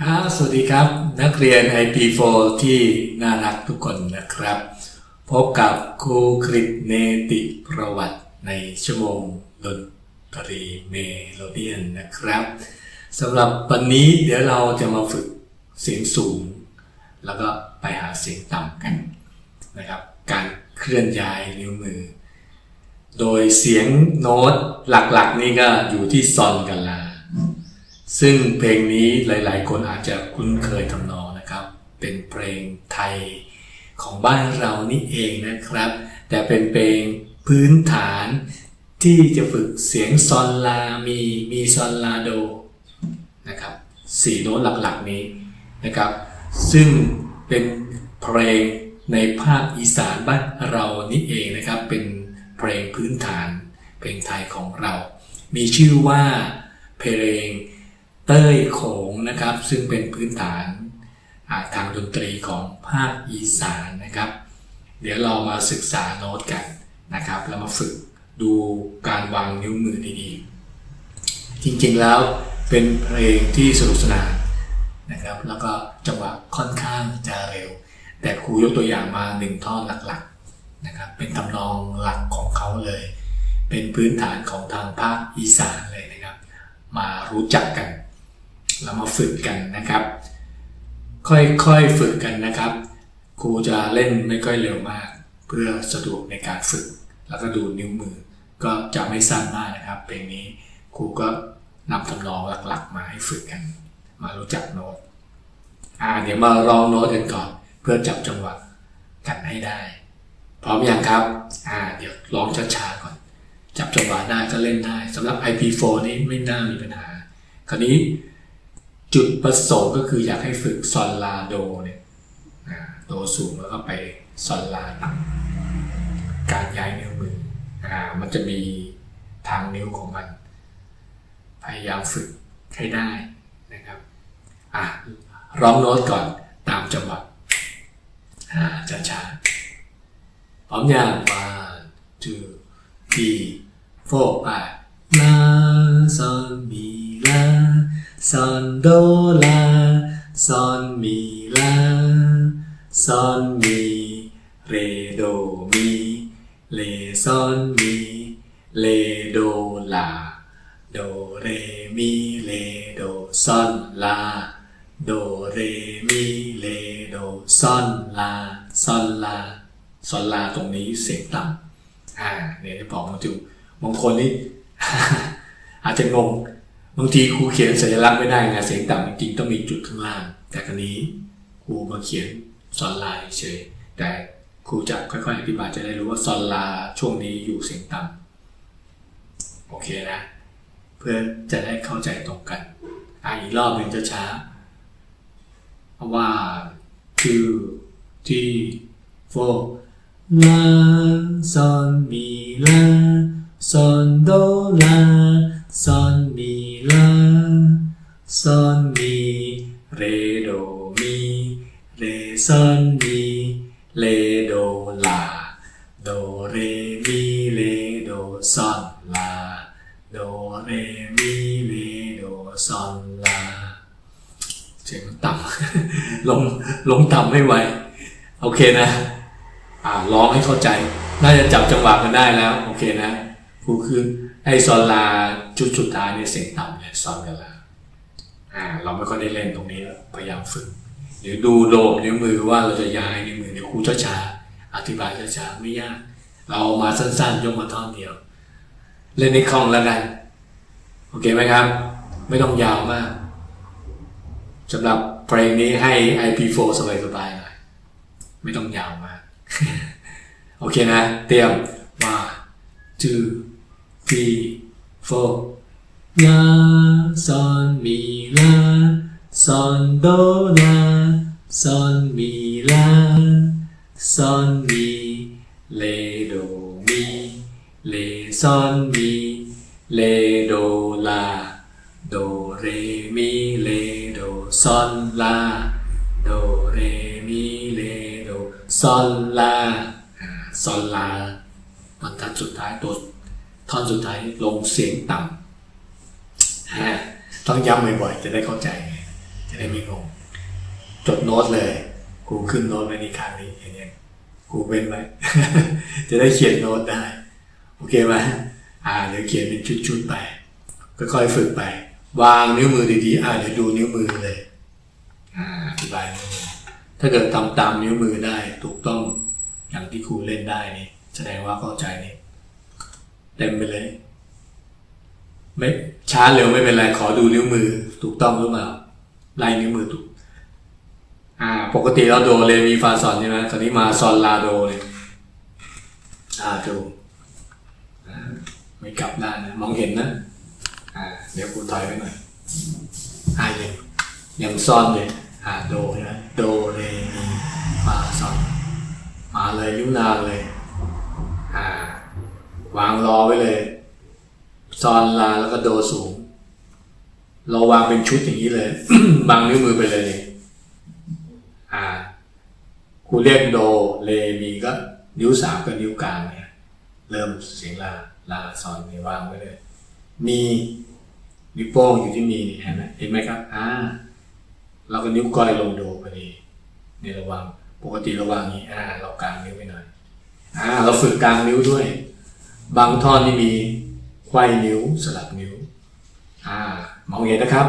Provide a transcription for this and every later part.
ครับสวัสดีครับ นักเรียน IP4 ที่น่ารักทุกคนนะครับ พบกับครูคริตเนติประวัติในชั่วโมงดนตรีเมโลเดียนนะครับสำหรับวันนี้เดี๋ยวเราจะมาฝึกเสียงสูง แล้วก็ไปหาเสียงต่ำกันนะครับ การเคลื่อนย้ายนิ้วมือ โดยเสียงโน้ตหลักๆ นี่ก็อยู่ที่ซอนกับลา ซึ่งเพลงนี้หลาย ๆ คนอาจจะคุ้นเคยทำนองนะครับ เป็นเพลงไทยของบ้านเรานี่เองนะครับ แต่เป็นเพลงพื้นฐานที่จะฝึกเสียงซอนลามีมีซอนลาโดนะครับสี่โน้ตหลัก ๆ นี้นะครับ ซึ่งเป็นเพลงในภาคอีสานบ้านเรานี่เองนะครับ เป็นเพลงพื้นฐาน เพลงไทยของเรา มีชื่อว่าเพลง เต้ยโขงนะครับ ซึ่งเป็นพื้นฐานาทางดนตรีของภาคอีสานนะครับ เดี๋ยวเรามาศึกษาโน้ตกันนะครับ แล้วมาฝึกดูการวางนิ้วมือดีๆ จริงๆแล้วเป็นเพลงที่สนุกสนานนะครับ แล้วก็จังหวะค่อนข้างจะเร็ว แต่ครูยกตัวอย่างมาหนึ่งท่อนหลักๆนะครับ เป็นทำนองหลักของเขาเลย เป็นพื้นฐานของทางภาคอีสานเลยนะครับ มารู้จักกัน เรามาฝึกกันนะครับ ค่อยๆฝึกกันนะครับ ครูจะเล่นไม่ค่อยเร็วมาก เพื่อสะดวกในการฝึก แล้วก็ดูนิ้วมือ ก็จะไม่สั้นมากนะครับ เพลงนี้ครูก็นำทำนองหลักๆ มาให้ฝึกกัน มารู้จักโน้ตอ่าเดี๋ยวมาลองโน้ตกันก่อน เพื่อจับจังหวะกันให้ได้ พร้อมอยังครับอ่าเดี๋ยวลองช้าๆก่อน จับจังหวะได้ก็เล่นได้สำหรับ IP4 นี้ไม่น่ามีปัญหา คราวนี้ จุดประสงค์ก็คืออยากให้ฝึกซอนลาโดเนี่ยโดสูงแล้วก็ไปซอนลาต่ำการย้ายนิ้วมืออ่ามันจะมีทางนิ้วของมัน พยายามฝึกให้ได้นะครับอะร้องโน้ตก่อนตามจังหวะอ่าช้าพร้อมยัง one two three four five ลาซอนมีลาซอนโดลาซอนมีลาซอนมีเรโดมีเลซอนมีเลโดลาโดเรมีเลโดซอนลาโดเรมีเลโดซอนลาซอนลาซอนลาตรงนี้เสียงต่ำอ่าเนี่ยจะบอกมาดูบางคนนี่ อาจจะงงบางทีครูเขียนสัญลักษณ์ไม่ได้ไงเสียงต่ำจริงๆต้องมีจุดข้างล่าง แต่ครั้นี้ครูมาเขียนซอนลาเฉยแต่ครูจะค่อยๆอธิบายจะได้รู้ว่าซอนลาช่วงนี้อยู่เสียงต่ำโอเคนะ เพื่อจะได้เข้าใจตรงกันอ่าอีกรอบหนึ่งจะช้าว่า two three four ลาซอนมีลา ซอนโดลาซอนมีลาซอนมีเรโดมีเรซอนมีเลโดลาโดเรมีเลโดซอนลาโดเรมีเลโดซอนลาเสียงต่ำลงลงต่ำไม่ไหวโอเคนะ อ่าร้องให้เข้าใจ น่าจะจับจังหวะกันได้แล้ว โอเคนะ ครูคือไอซอนลาจุดสุดท้ายเนี่ยเสียงต่ำเนี่ยซอนกับลาอ่า เราไม่ค่อยได้เล่นตรงนี้พยายามฝึกเดี๋ยวดูโลบนิ้วมือว่าเราจะย้ายนิ้วมือเดี๋ยวครูช้าๆอธิบายช้าๆไม่ยาก เราเอามาสั้นๆ ยกมาท่อนเดียว เล่นในคล่องแล้วกัน โอเคไหมครับ ไม่ต้องยาวมากสำหรับเพลงนี้ให้ IP4 สบายๆหน่อยไม่ต้องยาวมาก โอเคนะ เตรียม one two three four ลาซอนมีลาซอนโดลาซอนมีลาซอนมีเลโดมีเลซอนมีเลโดลาโดเรมีเลโดซอนลาโดเรมีเลโดซอนลาอ่าซอนลาบรรทัดสุดท้ายตัว ท่อนสุดท้ายลงเสียงต่ำต้องย้ำบ่อยๆจะได้เข้าใจไงจะได้ไม่งงจดโน้ตเลยกูขึ้นโน้ตไว้ในข้างนี้อย่างเงี้ยกูเว้นไว้จะได้เขียนโน้ตได้ โอเคไหมอ่าเดี๋ยวเขียนเป็นชุดๆไปค่อยๆฝึกไป วางนิ้วมือดีๆ อ่าเดี๋ยวดูนิ้วมือเลยอ่าอธิบายนิ้วมือถ้าเกิดทำตามนิ้วมือได้ถูกต้องอย่างที่ครูเล่นได้นี่แสดงว่าเข้าใจนี่ เต็มไปเลย ไม่ช้าเร็วไม่เป็นไร ขอดูนิ้วมือ ถูกต้องหรือเปล่าลายนิ้วมือถูกอ่า ปกติเราโดเรมีฟาซอนใช่ไหมคราวนี้มาซอนลาโดเลยอ่าดูไม่กลับด้านนะมองเห็นนะอ่า เดี๋ยวกูถอยไปหน่อยอ่ายังยังซ่อนเลยอ่าโดใช่ไหมโดเรมีฟาซอนมาเลยนิ้วนางเลย อ่า วางรอไว้เลย ซอนลาแล้วก็โดสูง เราวางเป็นชุดอย่างนี้เลยบังนิ้วมือไปเลยอ่าครูเรียกโดเรมีก็ นิ้วสามกับนิ้วกลางเนี่ย เริ่มเสียงลาลาซอนเนี่ยวางไว้เลย มีนิ้วโป้งอยู่ที่มีนี่เห็นไหมเห็นไหมครับ อ่าเราก็นิ้วก้อยลงโดพอดีนี่ระวังปกติระว่างนี้อ่า เรากลางนิ้วไปหน่อยอ่า เราฝึกกลางนิ้วด้วย บางท่อนนี่มีไขว้นิ้วสลับนิ้ว อ่ามองเห็นนะครับ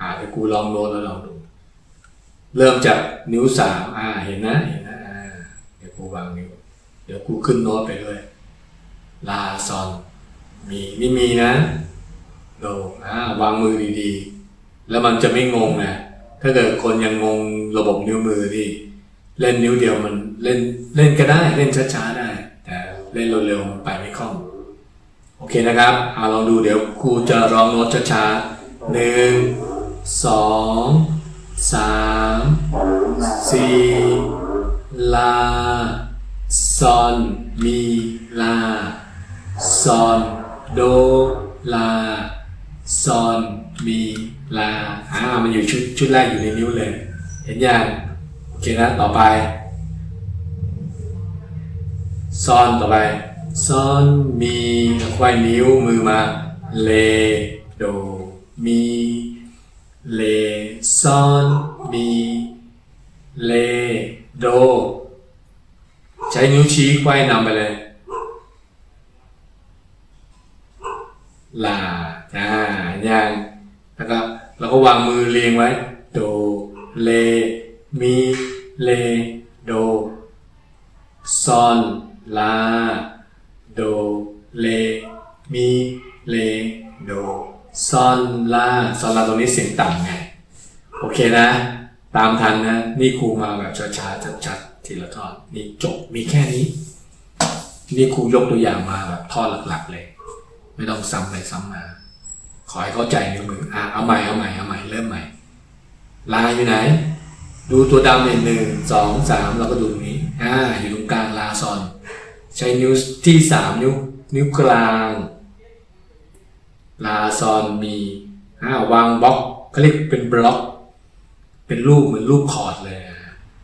อ่าเดี๋ยวกูลองโน้ตแล้วลองดู เริ่มจากนิ้วสามอ่าเห็นนะเห็นนะอ่าเดี๋ยวกูวางนิ้ว เดี๋ยวกูขึ้นโน้ตไปด้วยลาซอนมีนี่มีนะโดอ่าวางมือดีๆ แล้วมันจะไม่งงนะถ้าเกิดคนยังงงระบบนิ้วมือที่เล่นนิ้วเดียวมันเล่นเล่นก็ได้เล่นช้าๆได้แต่ เล่นเร็วๆไปไม่คล่องโอเคนะครับเอาลองดูเดี๋ยวครูจะร้องโน้ตช้าๆหนึ่งสองสามสี่ลาซอนมีลาซอนโดลาซอนมีลาอ่ามันอยู่ชุดชุดแรกอยู่ในนิ้วเลย เห็นยังโอเคนะต่อไป ซอนต่อไปซอนมีไขว้นิ้วมือมา เล โด มี เลซอน มี เล โด ใช้นิ้วชี้ไขว้นำไปเลยลาอ่าอย่างแล้วก็เราก็วางมือเรียงไว้ โด เล มี เล โด ซอน ลา โด เล มี เล โดซอนลาซอนลาตรงนี้เสียงต่ำไง โอเคนะ ตามทันนะ นี่ครูมาแบบช้าๆชัดๆทีละท่อน นี่จบ มีแค่นี้ นี่ครูยกตัวอย่างมาแบบท่อนหลักๆเลย ไม่ต้องซ้ำไปซ้ำมา ขอให้เข้าใจนิ้วมืออะเอาใหม่เอาใหม่เอาใหม่เริ่มใหม่ ลาอยู่ไหนดูตัวดำเนี่ยหนึ่งสองสามเราก็ดูตรงนี้ อ่า อยู่ตรงกลางลาซอน ใช้นิ้วที่สามนิ้วนิ้วกลางลาซอนมีอ่าวางบล็อกเขาเรียกเป็นบล็อก เป็นรูปเหมือนรูปคอร์ดเลย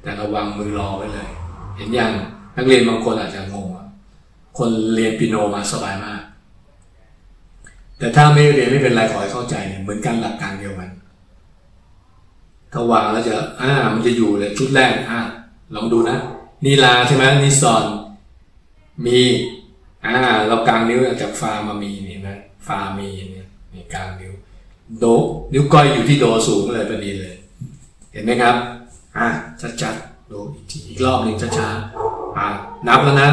แต่เราวางมือรอไว้เลย เห็นยังนักเรียนบางคนอาจจะงงคนเรียนปิโนมาสบายมาก แต่ถ้าไม่เรียนไม่เป็นไรขอให้เข้าใจเนี่ยเหมือนกันหลักการเดียวกันถ้าวางแล้วจะอ่ามันจะอยู่เลยชุดแรกอ่าลองดูนะนี่ลาใช่ไหมนี่ซอน มีอ่าเรากลางนิ้วจากฟามามีนี่นะฟามีเนี่ยนี่กลางนิ้วโดนิ้วก้อยอยู่ที่โดสูงเลยพอดีเลย เห็นไหมครับ อ่าชัดๆดูอีกทีอีกรอบหนึ่งช้าๆอ่านับแล้วนะ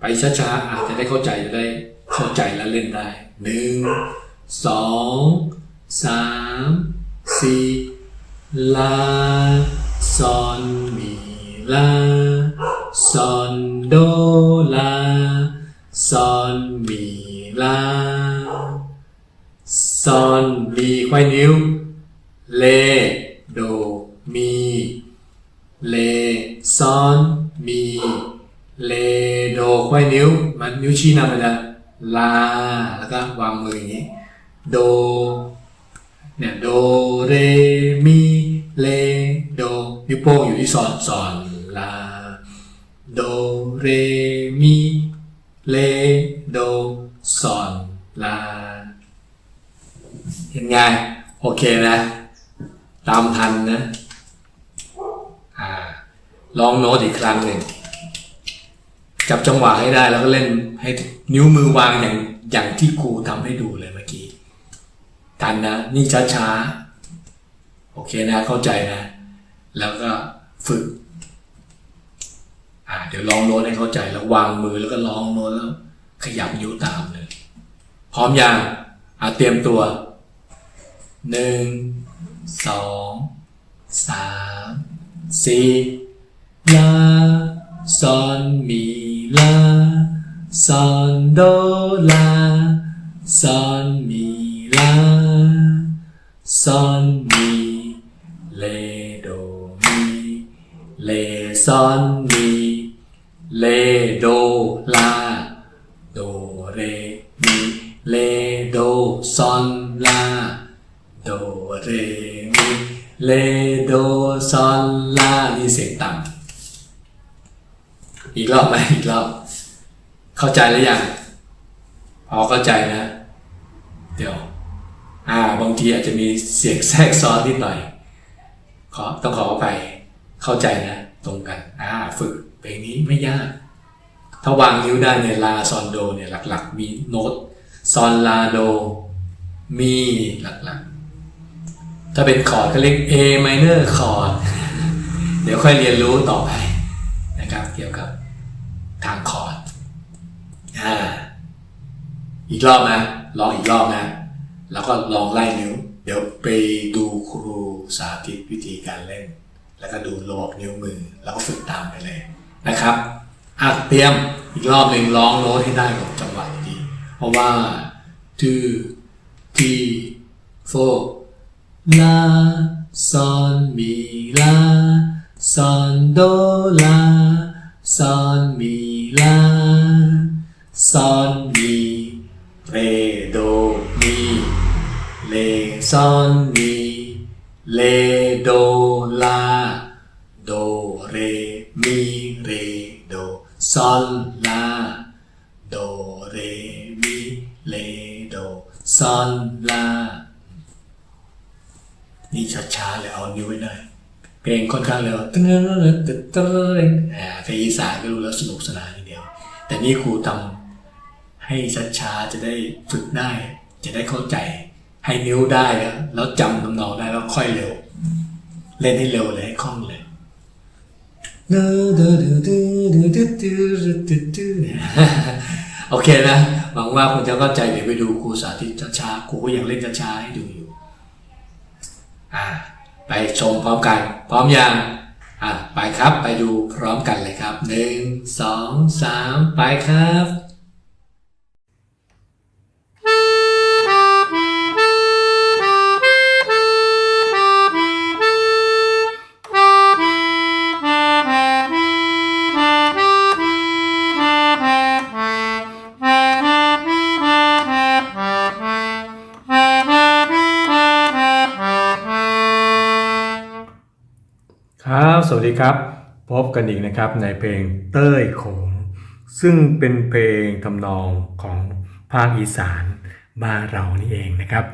ไปช้าๆอาจจะได้เข้าใจจะได้เข้าใจและเล่นได้หนึ่งสองสามสี่ลาซอนมีลา ซอนโดลาซอนมีลาซอนมีไขว้นิ้ว เล โด มี เลซอนมี เลโดไขว้นิ้ว มันนิ้วชี้นำไปนะลา แล้วก็วางมืออย่างนี้ โด เนี่ย โด เร มี เล โด นิ้วโป้งอยู่ที่ซอนซอน โดเรมีเลโดซอนลาเห็นไงโอเคนะตามทันนะอ่าลองโน้ตอีกครั้งหนึ่งจับจังหวะให้ได้แล้วก็เล่นให้นิ้วมือวางอย่างอย่างที่ครูทำให้ดูเลยเมื่อกี้ทันนะ นี่ช้าๆ โอเคนะเข้าใจนะ แล้วก็ฝึก เดี๋ยวลองโน้ตให้เข้าใจแล้ววางมือแล้วก็ลองโน้ตแล้ว ขยับนิ้วตามเลย พร้อมยังอาเตรียมตัวหนึ่งสองสามสี่ลาซอนมีลาซอนโดลาซอนมีลาซอนมีเลโดมีเลซอนมี ลา โดเรมีเลโดซอนลา โดเรมีเลโดซอนลา นี่เสียงต่ำอีกรอบไหมอีกรอบ เข้าใจแล้วยังพอเข้าใจนะ เดี๋ยว อ่า บางทีอาจจะมีเสียงแทรกซ้อนนิดหน่อย ขอต้องขอไปเข้าใจนะ ตรงกัน อ่า ฝึกเพลงนี้ไม่ยาก ถ้าวางนิ้วได้เนี่ยลาซอนโดเนี่ยหลัก ๆ มีโน้ตซอนลาโดมีหลักๆ ถ้าเป็นคอร์ดก็เรียก A minor คอร์ดเดี๋ยวค่อยเรียนรู้ต่อไปนะครับเกี่ยวกับทางคอร์ดอ่าอีกรอบนะลองอีกรอบนะ แล้วก็ลองไล่นิ้ว เดี๋ยวไปดูครูสาธิตวิธีการเล่น แล้วก็ดูระบบนิ้วมือ แล้วก็ฝึกตามไปเลยนะครับ อะเตรียมอีกรอบหนึ่งร้องโน้ตให้ได้กับจังหวะดี เพราะว่า two three four ลาซอนมีลาซอนโดลาซอนมีลาซอนมีเรโดมีเลซอนมีเลโดลาโดเรมี ซอนลาโดเรมีเลโดซอนลานี่ช้าๆเลยเอานิ้วไว้หน่อยเพลงค่อนข้างเร็วตึ้งตึ้งตึ้งเพลงอีสานก็รู้แล้วสนุกสนานทีเดียว แต่นี่ครูทำให้ช้าๆจะได้ฝึกได้ จะได้เข้าใจให้นิ้วได้แล้วแล้วจำทำนองได้แล้วค่อยเร็ว เล่นให้เร็วเลยให้คล่องเลย โอเคนะหวังว่าคุณจะเข้าใจเดี๋ยวไปดูครูสาธิตช้าๆครูก็ยังเล่นช้าๆให้ดูอยู่ อ่า ไปชมพร้อมกัน พร้อมยังอ่าไปครับไปดูพร้อมกันเลยครับหนึ่งสองสามไปครับ วัสดีครับ พบกันอีกนะครับในเพลงเต้ยโขงซึ่งเป็นเพลงทำนองของภาคอีสานบ้านเรานี่เองนะครับ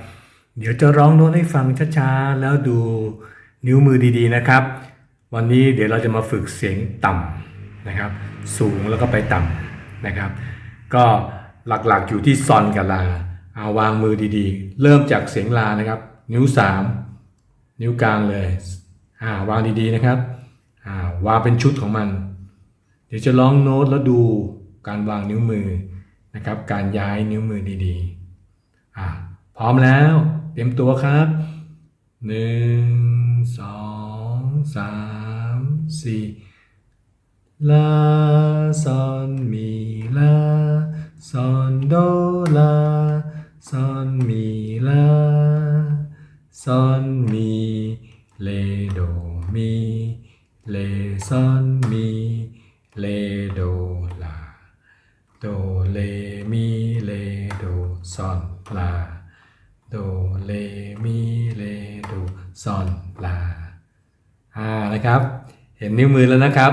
เดี๋ยวจะร้องโน้ตให้ฟังช้าๆ แล้วดูนิ้วมือดีๆนะครับ วันนี้เดี๋ยวเราจะมาฝึกเสียงต่ำนะครับ สูงแล้วก็ไปต่ำนะครับ ก็หลักๆอยู่ที่ซอนกับลาเอาวางมือดีๆ เริ่มจากเสียงลานะครับ นิ้ว 3 นิ้วกลางเลยอ่าวางดีๆนะครับ วางเป็นชุดของมัน เดี๋ยวจะร้องโน้ตแล้วดูการวางนิ้วมือนะครับ การย้ายนิ้วมือดีๆอ่าพร้อมแล้วเตรียมตัวครับหนึ่งสองสามสี่ลาซอนมีลาซอนโดลาซอนมีลาซอนมี ซอนมีเลโดลาโดเลมีเลโดซอนลาโดเลมีเลโดซอนลาอ่านะครับ เห็นนิ้วมือแล้วนะครับ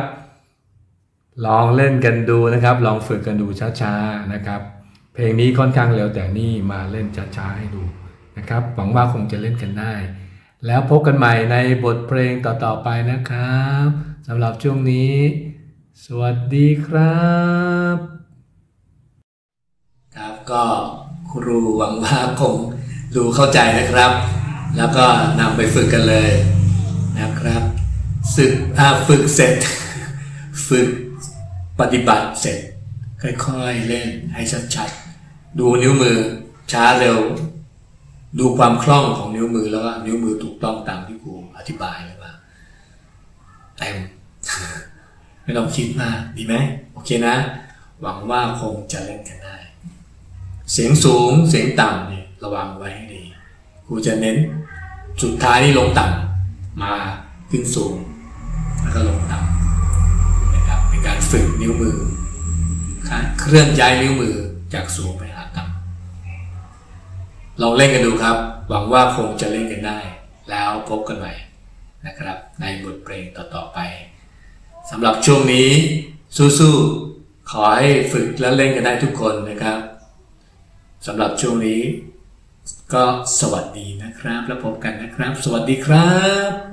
ลองเล่นกันดูนะครับ ลองฝึกกันดูช้าๆนะครับ เพลงนี้ค่อนข้างเร็วแต่นี่มาเล่นช้าๆให้ดูนะครับ หวังว่าคงจะเล่นกันได้ แล้วพบกันใหม่ในบทเพลงต่อๆไปนะครับ สำหรับช่วงนี้ สวัสดีครับ ครับก็ครูหวังว่าคงดูเข้าใจนะครับ แล้วก็นำไปฝึกกันเลยนะครับศึกฝึกเสร็จ ฝึกปฏิบัติเสร็จ ค่อยๆเล่นให้ชัดๆดูนิ้วมือช้าเร็ว ดูความคล่องของนิ้วมือแล้วก็นิ้วมือถูกต้องตามที่ครูอธิบายเลยว่าเต็ม ไม่ต้องคิดมากดีไหมโอเคนะ หวังว่าคงจะเล่นกันได้ เสียงสูงเสียงต่ำเนี่ยระวังไว้ให้ดีครูจะเน้นสุดท้ายนี่ลงต่ำมาขึ้นสูง แล้วก็ลงต่ำนะครับเป็นการฝึกนิ้วมือเคลื่อนย้ายนิ้วมือจากสูงไปหาต่ำลองเล่นกันดูครับ หวังว่าคงจะเล่นกันได้ แล้วพบกันใหม่นะครับ ในบทเพลงต่อๆไป สำหรับช่วงนี้สู้ๆขอให้ฝึกและเล่นกันได้ทุกคนนะครับสำหรับช่วงนี้ ก็สวัสดีนะครับ แล้วพบกันนะครับ สวัสดีครับ